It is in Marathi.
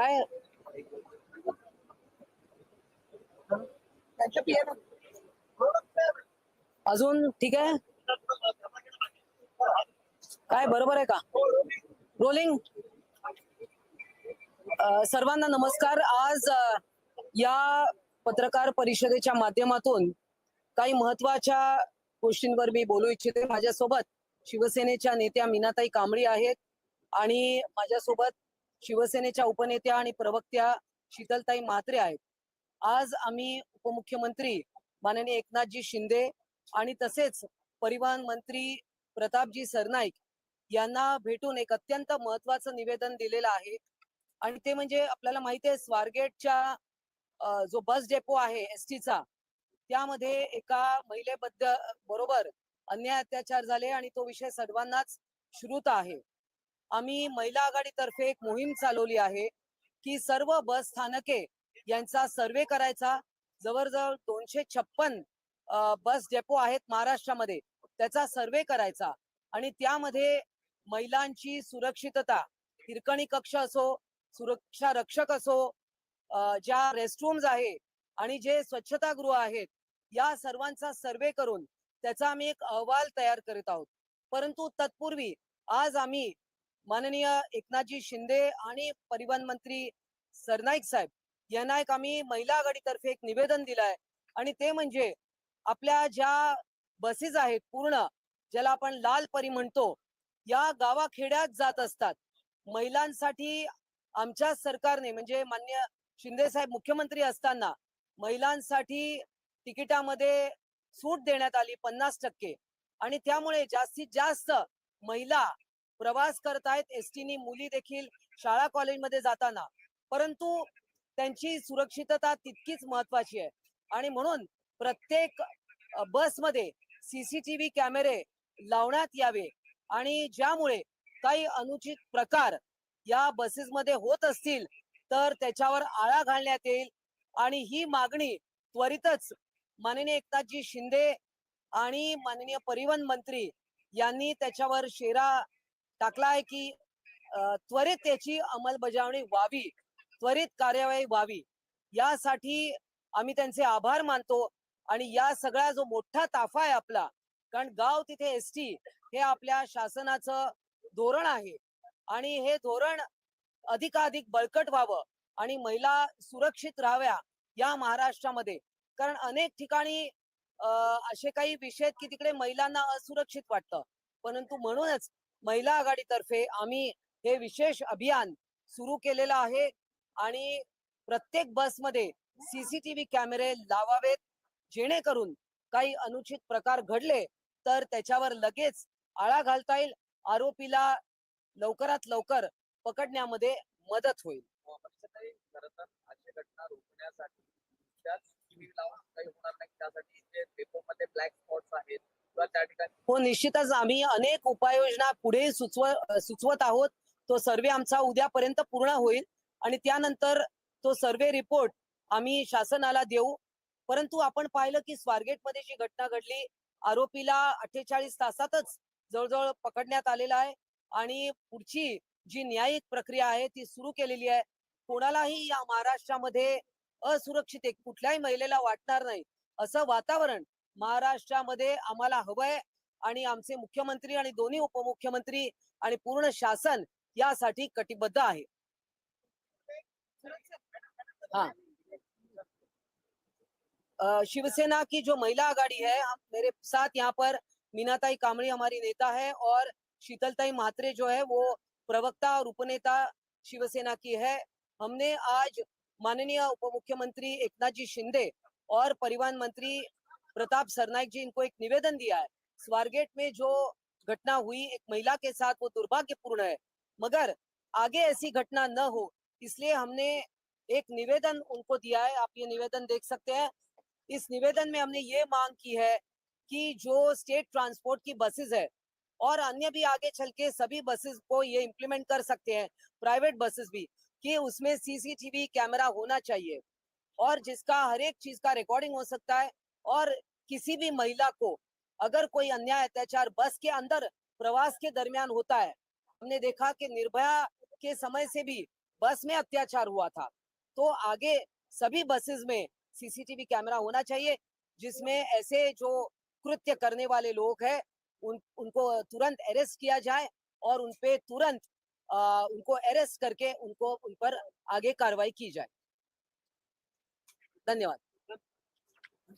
काय? अजून ठीक आहे? काय बरोबर आहे का? रोलिंग सर्वांना नमस्कार. आज या पत्रकार परिषदेच्या माध्यमातून काही महत्त्वाच्या गोष्टींवर मी बोलू इच्छिते. माझ्यासोबत शिवसेनेच्या नेत्या मीनाताई कांबळी आहेत आणि माझ्यासोबत शिवसेनेच्या उपनेत्या आणि प्रवक्त्या शीतलताई म्हात्रे आहेत. आज आम्ही उपमुख्यमंत्री माननीय एकनाथजी शिंदे आणि तसेच परिवहन मंत्री प्रतापजी सरनाईक यांना भेटून एक अत्यंत महत्वाचं निवेदन दिलेलं आहे. आणि ते म्हणजे आपल्याला माहिती आहे स्वारगेटच्या जो बस डेपो आहे एस टीचा त्यामध्ये एका महिलेबद्दल बरोबर अन्याय अत्याचार झाले आणि तो विषय सर्वांनाच श्रुत आहे. आम्ही महिला आघाडीतर्फे एक मोहीम चालवली आहे की सर्व बस स्थानके यांचा सर्वे करायचा. जवळजवळ दोनशे छप्पन बस डेपो आहेत महाराष्ट्रामध्ये. त्याचा सर्वे करायचा आणि त्यामध्ये महिलांची सुरक्षितता हिरकणी कक्ष असो सुरक्षा रक्षक असो ज्या रेस्टरूम्स आहे आणि जे स्वच्छतागृह आहेत या सर्वांचा सर्वे करून त्याचा आम्ही एक अहवाल तयार करीत आहोत. परंतु तत्पूर्वी आज आम्ही माननीय एकनाथजी शिंदे आणि परिवहन मंत्री सरनाईक साहेब यांना एक आम्ही महिला आघाडीतर्फे एक निवेदन दिलं आहे आणि ते म्हणजे आपल्या ज्या बसेस आहेत पूर्ण ज्याला आपण लाल परी म्हणतो या गावाखेड्यात जात असतात. महिलांसाठी आमच्या सरकारने म्हणजे मान्य शिंदे साहेब मुख्यमंत्री असताना महिलांसाठी तिकिटामध्ये सूट देण्यात आली पन्नास टक्के. आणि त्यामुळे जास्तीत जास्त महिला प्रवास करतायत एसटीनी मुली देखील शाळा कॉलेजमध्ये जाताना. परंतु त्यांची सुरक्षितता तितकीच महत्वाची आहे. आणि म्हणून प्रत्येक बसमध्ये सीसीटीव्ही कॅमेरे लावण्यात यावे. आणि ज्यामुळे काही अनुचित प्रकार या बसेसमध्ये होत असतील तर त्याच्यावर आळा घालण्यात येईल. आणि ही मागणी त्वरितच माननीय एकनाथजी शिंदे आणि माननीय परिवहन मंत्री यांनी त्याच्यावर शेरा टाकला आहे की त्वरित त्याची अंमलबजावणी व्हावी त्वरित कार्यवाही व्हावी यासाठी आम्ही त्यांचे आभार मानतो आणि या सगळा जो मोठा ताफा आहे आपला कारण गाव तिथे एसटी हे आपल्या शासनाचं धोरण आहे आणि हे धोरण अधिकाधिक बळकट व्हावं आणि महिला सुरक्षित राहाव्या या महाराष्ट्रामध्ये. कारण अनेक ठिकाणी अं, असे काही विषय आहेत की तिकडे महिलांना असुरक्षित वाटतं. परंतु म्हणूनच महिला आघाडीतर्फे आम्ही हे विशेष अभियान सुरू केलेलं आहे. आणि प्रत्येक बसमध्ये सीसीटीव्ही कॅमेरे लावावेत जेणेकरून काही अनुचित प्रकार घडले तर त्याच्यावर लगेच आळा घालता येईल. आरोपीला लवकरात लवकर पकडण्यामध्ये मदत होईल. त्यासाठी तर अशी घटना रोखण्यासाठी त्याच टीव्ही लावून काही होणार नाही त्यासाठी जे पेपरमध्ये ब्लॅक स्पॉट्स आहेत किंवा त्या ठिकाणी. हो निश्चितच आम्ही अनेक उपाययोजना पुढे सुचव सुचवत आहोत. तो सर्वे आमचा उद्यापर्यंत पूर्ण होईल आणि त्यानंतर तो सर्वे रिपोर्ट आम्ही शासनाला देऊ. परंतु आपण पाहिलं की स्वारगेटमध्ये जी घटना घडली आरोपीला अठ्ठेचाळीस तासातच जवळजवळ पकडण्यात आलेला आहे आणि पुढची जी न्यायिक प्रक्रिया आहे ती सुरू केलेली आहे. कोणालाही या महाराष्ट्रामध्ये असुरक्षित कुठल्याही महिलेला वाटणार नाही. असं वातावरण महाराष्ट्रामध्ये आम्हाला हवंय आणि आमचे मुख्यमंत्री आणि दोन्ही उपमुख्यमंत्री आणि पूर्ण शासन यासाठी कटिबद्ध आहे. हाँ. शिवसेना की जो महिला आघाड़ी है हम मेरे साथ यहाँ पर मीनाताई कामड़ी हमारी नेता है और शीतलताई म्हात्रे जो है वो प्रवक्ता और उपनेता शिवसेना की है। हमने आज माननीय उप मुख्यमंत्री एकनाथ जी शिंदे और परिवहन मंत्री प्रताप सरनाइक जी इनको एक निवेदन दिया है। स्वारगेट में जो घटना हुई, एक महिला के साथ, वो दुर्भाग्यपूर्ण है। मगर आगे ऐसी घटना न हो, इसलिए हमने एक निवेदन उनको दिया है। आप ये निवेदन देख सकते हैं। इस निवेदन में हमने ये मांग की है कि जो स्टेट ट्रांसपोर्ट की बसेस है और अन्य भी आगे चल के सभी बसेस को ये इम्प्लीमेंट कर सकते हैं प्राइवेट बसेस भी, कि उसमें सीसीटीवी कैमरा होना चाहिए और जिसका हर एक चीज़ का रिकॉर्डिंग हो सकता है। और किसी भी महिला को अगर कोई अन्याय अत्याचार बस के अंदर प्रवास के दरमियान होता है हमने देखा कि निर्भया के समय से भी बस में अत्याचार हुआ था। तो आगे सभी बसेस में सीसीटीवी कैमरा होना चाहिए जिसमें ऐसे जो कृत्य करने वाले लोग हैं उन उनको तुरंत अरेस्ट किया जाए और उनपे तुरंत आ, उनको अरेस्ट करके उनको उन पर आगे कार्रवाई की जाए। धन्यवाद।